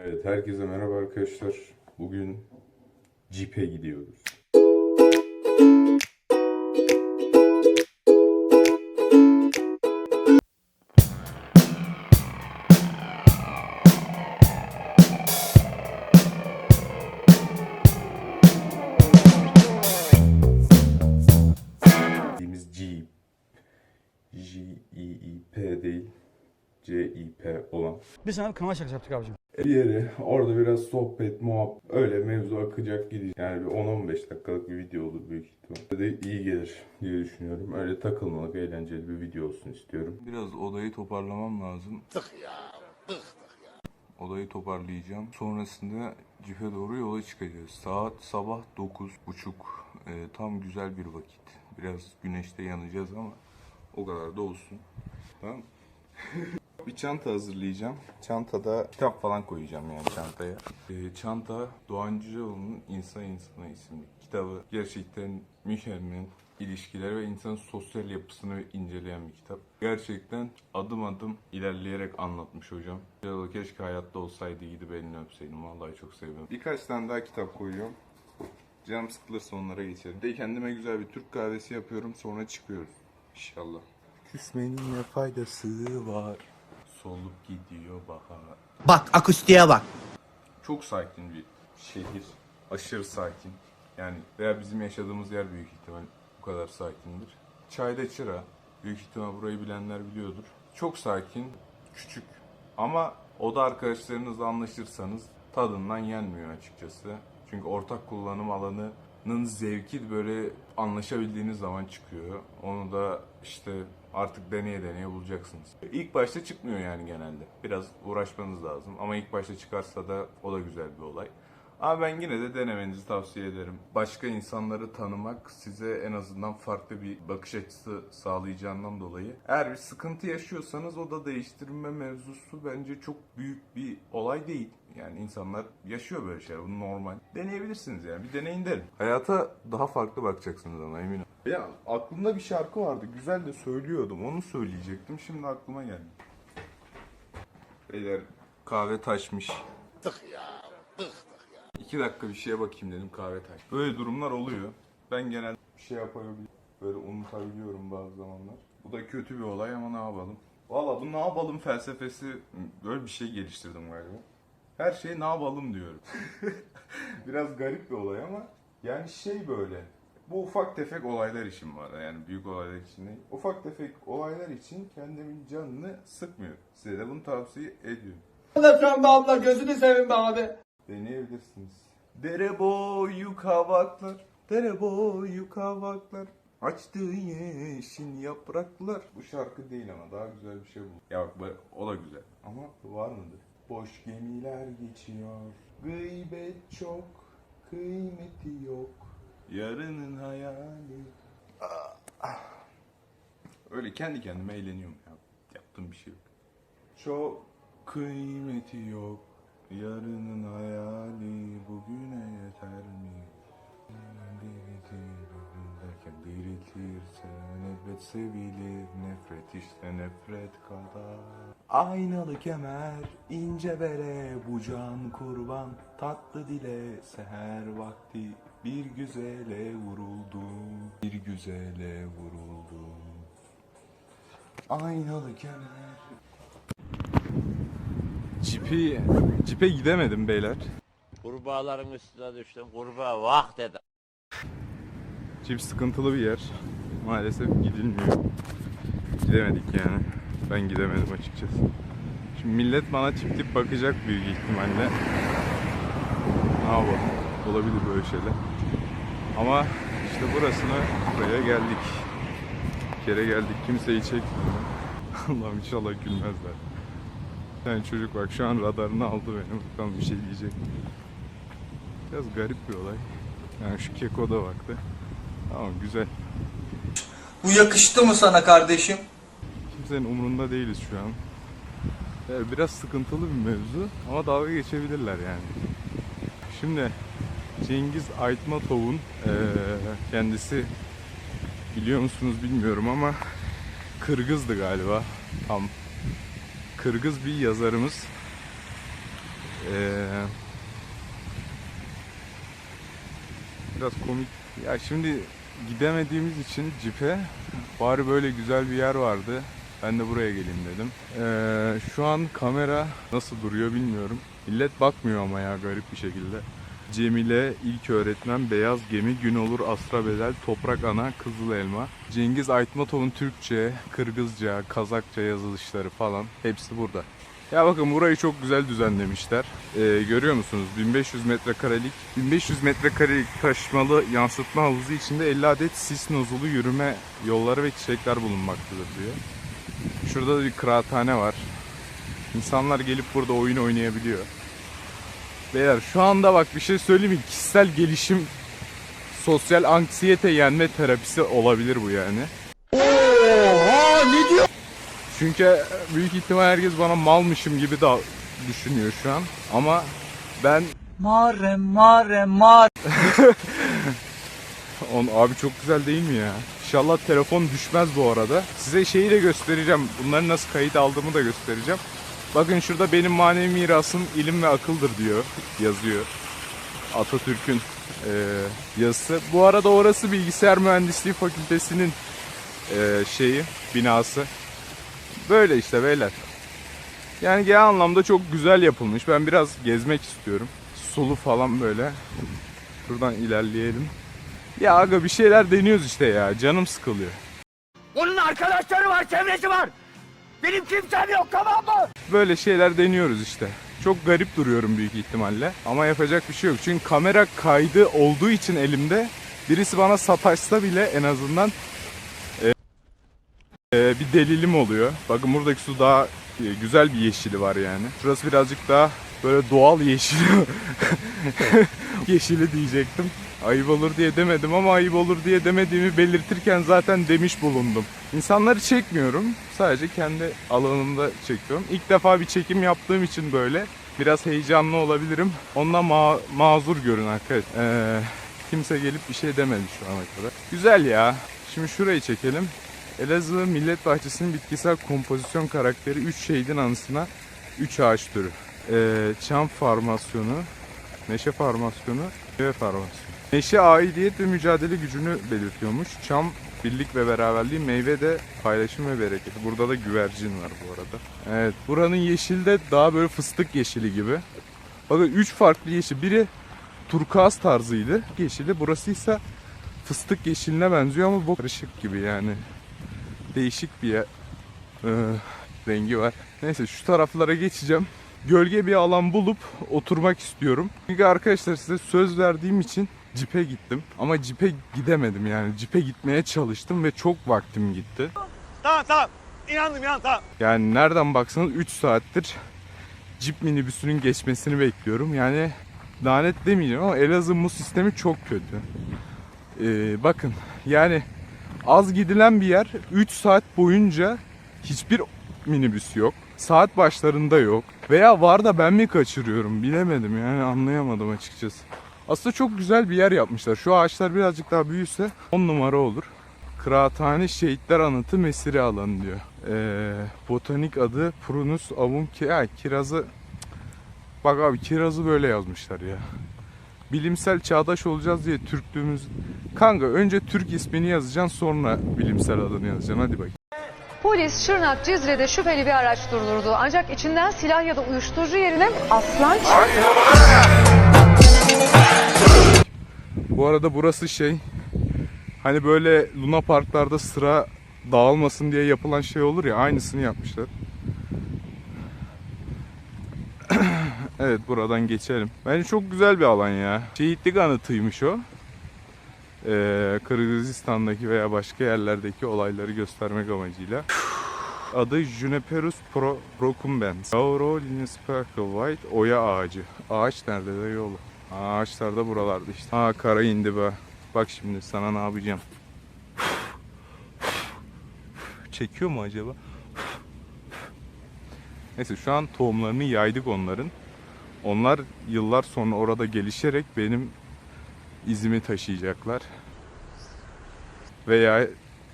Evet, herkese merhaba arkadaşlar. Bugün Jeep'e gidiyoruz. Jeep. J-E-E-P değil. C-I-P olan. Biz sana bir kanal şakası yaptık abicim. Bir yere orada biraz sohbet, muhabbet öyle mevzu akacak gidecek. Yani bir 10-15 dakikalık bir video olur büyük ihtimal. De iyi gelir diye düşünüyorum. Öyle takılmalık, eğlenceli bir video olsun istiyorum. Biraz odayı toparlamam lazım. Odayı toparlayacağım. Sonrasında cife doğru yola çıkacağız. Saat sabah 9.30. Ee, tam güzel bir vakit. Biraz güneşte yanacağız ama o kadar da olsun. Tamam bir çanta hazırlayacağım. Çantada kitap falan koyacağım yani çantaya. Ee, çanta Doğan Cüceloğlu'nun İnsan İnsana isimli kitabı. Gerçekten mükemmel ilişkiler ve insanın sosyal yapısını inceleyen bir kitap. Gerçekten adım adım ilerleyerek anlatmış hocam. Cüceloğlu keşke hayatta olsaydı gidip elini öpseydim. Vallahi çok seviyorum. Birkaç tane daha kitap koyuyorum. Canım sıkılırsa onlara geçerim. De kendime güzel bir Türk kahvesi yapıyorum sonra çıkıyoruz. İnşallah. Küsmenin ne faydası var? Solup gidiyor bahar. Bak akustiğe bak. Çok sakin bir şehir. Aşırı sakin. Yani veya bizim yaşadığımız yer büyük ihtimal bu kadar sakindir. Çayda Çıra. Büyük ihtimal burayı bilenler biliyordur. Çok sakin, küçük. Ama oda arkadaşlarınızla anlaşırsanız tadından yenmiyor açıkçası. Çünkü ortak kullanım alanının zevki böyle anlaşabildiğiniz zaman çıkıyor. Onu da işte artık deneye deneye bulacaksınız. İlk başta çıkmıyor yani genelde. Biraz uğraşmanız lazım. Ama ilk başta çıkarsa da o da güzel bir olay. Ama ben yine de denemenizi tavsiye ederim. Başka insanları tanımak size en azından farklı bir bakış açısı sağlayacağından dolayı. Eğer bir sıkıntı yaşıyorsanız o da değiştirme mevzusu bence çok büyük bir olay değil. Yani insanlar yaşıyor böyle şeyler. Bu normal. Deneyebilirsiniz yani. Bir deneyin derim. Hayata daha farklı bakacaksınız ama eminim. Ya aklımda bir şarkı vardı. Güzel de söylüyordum. Onu söyleyecektim. Şimdi aklıma geldi. Beyler kahve taşmış. İki dakika bir şeye bakayım dedim kahve taş. Böyle durumlar oluyor. Ben genelde bir şey yapabiliyorum. Böyle unutabiliyorum bazı zamanlar. Bu da kötü bir olay ama ne yapalım. Valla bu ne yapalım felsefesi böyle bir şey geliştirdim galiba. Her şey ne yapalım diyorum. Biraz garip bir olay ama yani şey böyle. Bu ufak tefek olaylar için var yani büyük olaylar için değil. Ufak tefek olaylar için kendimin canını sıkmıyor. Size de bunu tavsiye ediyorum. Lütfen be abla gözünü seveyim be abi. Deneyebilirsiniz. Dere boyu kavaklar, dere boyu kavaklar. Açtığı yeşil yapraklar. Bu şarkı değil ama daha güzel bir şey bu. Ya bak o da güzel. Ama var mıdır? Boş gemiler geçiyor. Gıybet çok, kıymeti yok. Yarının hayali. Ah. Öyle kendi kendime eğleniyorum ya. Yaptığım bir şey yok. Çok kıymeti yok. Yarının hayali bugüne yeter mi? Diriltirse elbet sevilir nefret işte nefret kadar. Aynalı kemer, ince bere, bu can kurban, tatlı dile seher vakti bir güzele vuruldu, bir güzele vuruldu. Aynalı kemer, Cipi, cipe gidemedim beyler. Kurbağaların üstüne düştüm. Kurbağa vah dedi. Cip sıkıntılı bir yer. Maalesef gidilmiyor. Gidemedik yani. Ben gidemedim açıkçası. Şimdi millet bana tip tip bakacak büyük ihtimalle. Ne yapalım? Olabilir böyle şeyler. Ama işte burasına buraya geldik. Bir kere geldik kimseyi çekmiyor. Allah'ım inşallah gülmezler. Yani çocuk bak şu an radarını aldı benim. Bakalım bir şey diyecek. Biraz garip bir olay. Yani şu keko da baktı. Tamam güzel. Bu yakıştı mı sana kardeşim? Kimsenin umurunda değiliz şu an. Evet, biraz sıkıntılı bir mevzu ama dalga geçebilirler yani. Şimdi Cengiz Aytmatov'un eee, kendisi biliyor musunuz bilmiyorum ama Kırgız'dı galiba tam. Kırgız bir yazarımız. Ee, biraz komik. Ya şimdi gidemediğimiz için cipe bari böyle güzel bir yer vardı. Ben de buraya geleyim dedim. Ee, şu an kamera nasıl duruyor bilmiyorum. Millet bakmıyor ama ya garip bir şekilde. Cemile, ilk öğretmen, Beyaz Gemi, Gün Olur, Astra Bedel, Toprak Ana, Kızıl Elma. Cengiz Aytmatov'un Türkçe, Kırgızca, Kazakça yazılışları falan hepsi burada. Ya bakın burayı çok güzel düzenlemişler. Ee, görüyor musunuz? 1500 metrekarelik 1500 metrekarelik taşımalı yansıtma havuzu içinde 50 adet sis nozulu yürüme yolları ve çiçekler bulunmaktadır diyor. Şurada da bir kıraathane var. İnsanlar gelip burada oyun oynayabiliyor. Beyler şu anda bak bir şey söyleyeyim mi? Kişisel gelişim, sosyal anksiyete yenme terapisi olabilir bu yani. Çünkü büyük ihtimal herkes bana malmışım gibi da düşünüyor şu an. Ama ben Mare mare mare. on abi çok güzel değil mi ya? İnşallah telefon düşmez bu arada. Size şeyi de göstereceğim. Bunları nasıl kayıt aldığımı da göstereceğim. Bakın şurada benim manevi mirasım ilim ve akıldır diyor. Yazıyor. Atatürk'ün e, yazısı. Bu arada orası Bilgisayar Mühendisliği Fakültesi'nin e, şeyi, binası. Böyle işte beyler. Yani genel anlamda çok güzel yapılmış. Ben biraz gezmek istiyorum. Sulu falan böyle. Buradan ilerleyelim. Ya aga bir şeyler deniyoruz işte ya. Canım sıkılıyor. Onun arkadaşları var, çevresi var. Benim kimsem yok tamam mı? Böyle şeyler deniyoruz işte. Çok garip duruyorum büyük ihtimalle. Ama yapacak bir şey yok. Çünkü kamera kaydı olduğu için elimde birisi bana sataşsa bile en azından e, bir delilim oluyor. Bakın buradaki su daha e, güzel bir yeşili var yani. Şurası birazcık daha böyle doğal yeşil. yeşili diyecektim. Ayıp olur diye demedim ama ayıp olur diye demediğimi belirtirken zaten demiş bulundum. İnsanları çekmiyorum. Sadece kendi alanımda çekiyorum. İlk defa bir çekim yaptığım için böyle biraz heyecanlı olabilirim. Ondan ma- mazur görün arkadaşlar. Ee, kimse gelip bir şey demedi şu ana kadar. Güzel ya. Şimdi şurayı çekelim. Elazığ Millet Bahçesi'nin bitkisel kompozisyon karakteri 3 şehidin anısına 3 ağaç türü. Ee, çam formasyonu, neşe formasyonu, meyve formasyonu. Neşe aidiyet ve mücadele gücünü belirtiyormuş. Çam birlik ve beraberliği, meyve de paylaşım ve bereket. Burada da güvercin var bu arada. Evet, buranın yeşili de daha böyle fıstık yeşili gibi. Bakın 3 farklı yeşil. Biri turkuaz tarzıydı yeşili. Burası ise fıstık yeşiline benziyor ama bu karışık gibi yani. Değişik bir yer- rengi var. Neyse şu taraflara geçeceğim. Gölge bir alan bulup oturmak istiyorum. Çünkü arkadaşlar size söz verdiğim için cipe gittim. Ama cipe gidemedim yani. Cipe gitmeye çalıştım ve çok vaktim gitti. Tamam tamam. İnandım inandım tamam. Yani nereden baksanız 3 saattir cip minibüsünün geçmesini bekliyorum. Yani lanet demeyeceğim ama Elazığ bu sistemi çok kötü. Ee, bakın yani az gidilen bir yer 3 saat boyunca hiçbir minibüs yok. Saat başlarında yok. Veya var da ben mi kaçırıyorum bilemedim yani anlayamadım açıkçası. Aslında çok güzel bir yer yapmışlar. Şu ağaçlar birazcık daha büyüse 10 numara olur. Kıraathane Şehitler Anıtı Mesire Alanı diyor. Ee, botanik adı Prunus avum ki kirazı. Bak abi kirazı böyle yazmışlar ya. Bilimsel çağdaş olacağız diye Türklüğümüz Kanka önce Türk ismini yazacaksın sonra bilimsel adını yazacaksın hadi bak. Polis Şırnak Cizre'de şüpheli bir araç durdurdu. Ancak içinden silah ya da uyuşturucu yerine aslan. Bu arada burası şey hani böyle Luna Parklarda sıra dağılmasın diye yapılan şey olur ya aynısını yapmışlar. Evet buradan geçelim. Bence çok güzel bir alan ya. Şehitlik anıtıymış o. Ee, Kırgızistan'daki veya başka yerlerdeki olayları göstermek amacıyla. Adı Juniperus pro, procumbens. Laurel sparkle white oya ağacı. Ağaç nerede de yolu? Ağaçlar da buralarda işte. Aa kara indi be. Bak şimdi sana ne yapacağım. Çekiyor mu acaba? Neyse şu an tohumlarını yaydık onların. Onlar yıllar sonra orada gelişerek benim izimi taşıyacaklar. Veya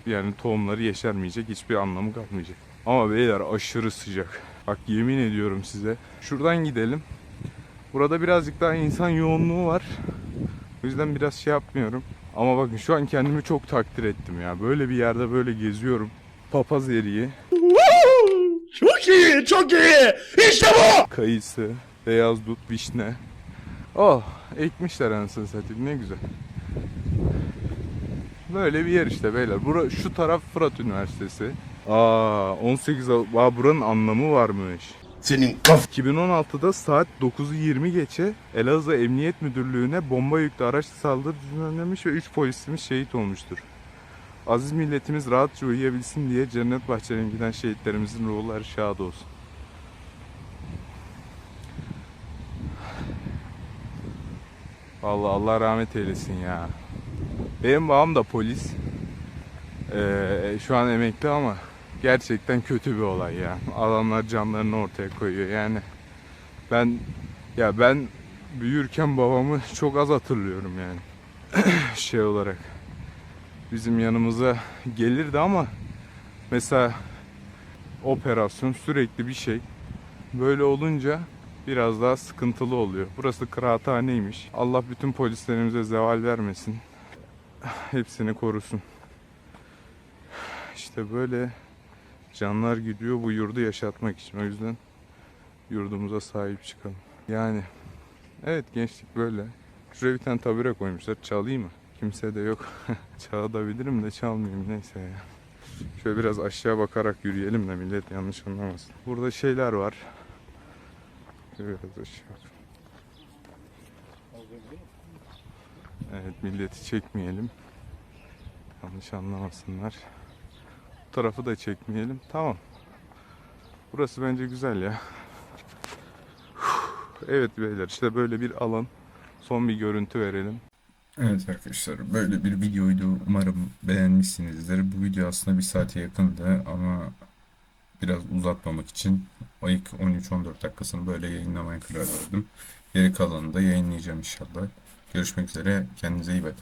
yani tohumları yeşermeyecek hiçbir anlamı kalmayacak. Ama beyler aşırı sıcak. Bak yemin ediyorum size. Şuradan gidelim. Burada birazcık daha insan yoğunluğu var. O yüzden biraz şey yapmıyorum. Ama bakın şu an kendimi çok takdir ettim ya. Böyle bir yerde böyle geziyorum. Papaz eriği. Çok iyi, çok iyi. İşte bu. kayısı, beyaz dut, vişne. Oh, ekmişler anasını satayım ne güzel. Böyle bir yer işte beyler. Bura, şu taraf Fırat Üniversitesi. Aa, 18 Av- Aa, buranın anlamı varmış. Senin kaf... 2016'da saat 9'u 20 geçe Elazığ Emniyet Müdürlüğü'ne bomba yüklü araç saldırı düzenlenmiş ve 3 polisimiz şehit olmuştur. Aziz milletimiz rahatça uyuyabilsin diye cennet bahçelerine giden şehitlerimizin ruhları şad olsun. Vallahi Allah rahmet eylesin ya. Benim babam da polis. Ee, şu an emekli ama gerçekten kötü bir olay ya. Adamlar canlarını ortaya koyuyor. Yani ben ya ben büyürken babamı çok az hatırlıyorum yani. şey olarak. Bizim yanımıza gelirdi ama mesela operasyon sürekli bir şey. Böyle olunca biraz daha sıkıntılı oluyor. Burası kıraathaneymiş. Allah bütün polislerimize zeval vermesin. Hepsini korusun. İşte böyle canlar gidiyor bu yurdu yaşatmak için. O yüzden yurdumuza sahip çıkalım. Yani evet gençlik böyle. Şuraya bir tane tabure koymuşlar. Çalayım mı? Kimse de yok. Çalabilirim de çalmayayım neyse ya. Şöyle biraz aşağı bakarak yürüyelim de millet yanlış anlamasın. Burada şeyler var. Biraz aşağı. Evet milleti çekmeyelim. Yanlış anlamasınlar. Bu tarafı da çekmeyelim. Tamam. Burası bence güzel ya. Evet beyler işte böyle bir alan. Son bir görüntü verelim. Evet arkadaşlar böyle bir videoydu. Umarım beğenmişsinizdir. Bu video aslında bir saate yakındı ama biraz uzatmamak için ilk 13-14 dakikasını böyle yayınlamaya karar verdim. Geri kalanını da yayınlayacağım inşallah. Görüşmek üzere. Kendinize iyi bakın.